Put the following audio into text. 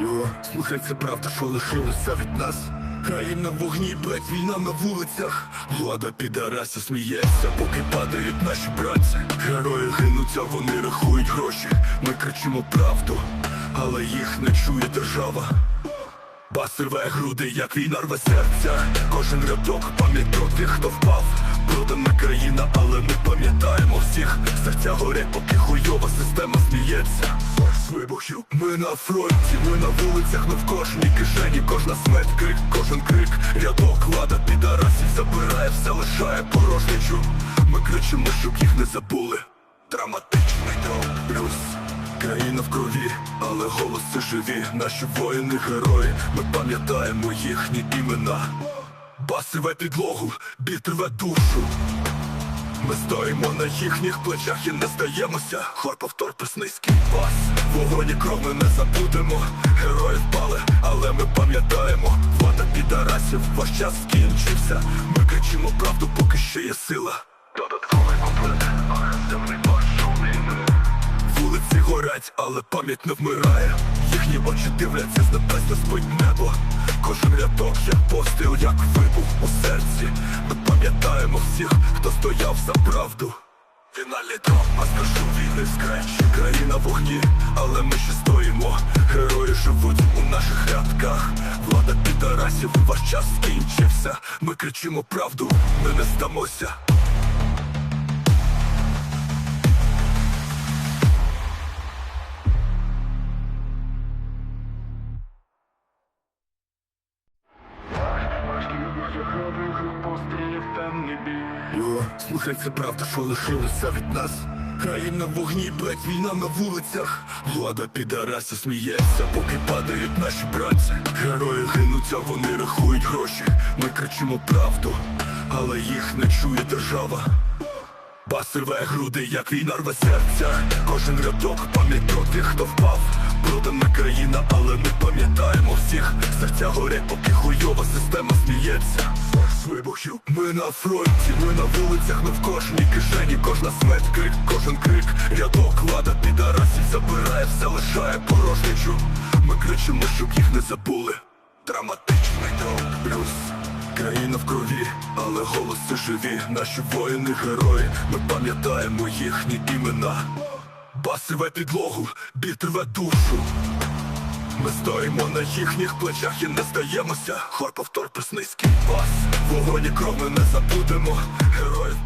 Йо, слухай, це правда, що лишилося від нас. Країна в вогні, блять, війна на вулицях. Влада підарася сміється, поки падають наші братці. Герої гинуться, вони рахують гроші. Ми кричимо правду, але їх не чує держава. Бас рве груди, як війна рве серця Кожен рядок пам'ять про тих, хто впав Продана країна, але ми пам'ятаємо всіх. Серця горять, поки хуйова система сміється. Вибухів Ми на фронті, ми на вулицях, ми в кожній кишені Кожна смерть, крик, кожен крик. Рядок, влада, підарасів забирає, все лишає порожничу Ми кричимо, щоб їх не забули. Драматичний дрон плюс. Країна в крові, але голоси живі, наші воїни герої, ми пам'ятаємо їхні імена. Бас рве підлогу, біт рве душу. Ми стоїмо на їхніх плечах і не здаємося. Хор повтор писницький бас. Вогонь і кров ми не забудемо. Герої впали, але ми пам'ятаємо. Влада підарасів, ваш час скінчився. Ми кричимо правду, поки ще є сила. Додатковий комплект, темний Вулиці горять, але пам'ять не вмирає. Їхні очі дивляться з небес на спить небо. Кожен рядок як постріл, як вибух у серці. Ми пам'ятаємо всіх, хто стояв за правду. Віна літа, а скажу війни скречі Країна вогні, але ми ще стоїмо. Герої живуть у наших рядках. Влада підарасів, ваш час скінчився. Ми кричимо правду, ми не здамося. Йо, слухай, це правда, що лишилося від нас. Країна в вогні, блять, війна на вулицях. Влада підарася сміється, поки падають наші братці. Герої гинуться, вони рахують гроші. Ми кричимо правду, але їх не чує держава. Бас рве груди, як війна рве серця. Кожен рядок пам'ять про тих, хто впав. Продана країна, але ми пам'ятаємо всіх. Серця горять, поки хуйова система сміється. З вибухів ми на фронті, ми на вулицях, ми в кожній кишені, кожна смерть, крик, кожен крик, рядок, влада підарасів забирає, все лишає порожничу. Ми кричимо, щоб їх не забули. Драматичний дрон плюс. Країна в крові, але голоси живі, наші воїни герої, ми пам'ятаємо їхні імена. Басиве підлогу, бітриве душу. Ми стоїмо на їхніх плечах і не здаємося. Хор повтор писницький бас. Вогонь і кров ми не забудемо. Героїв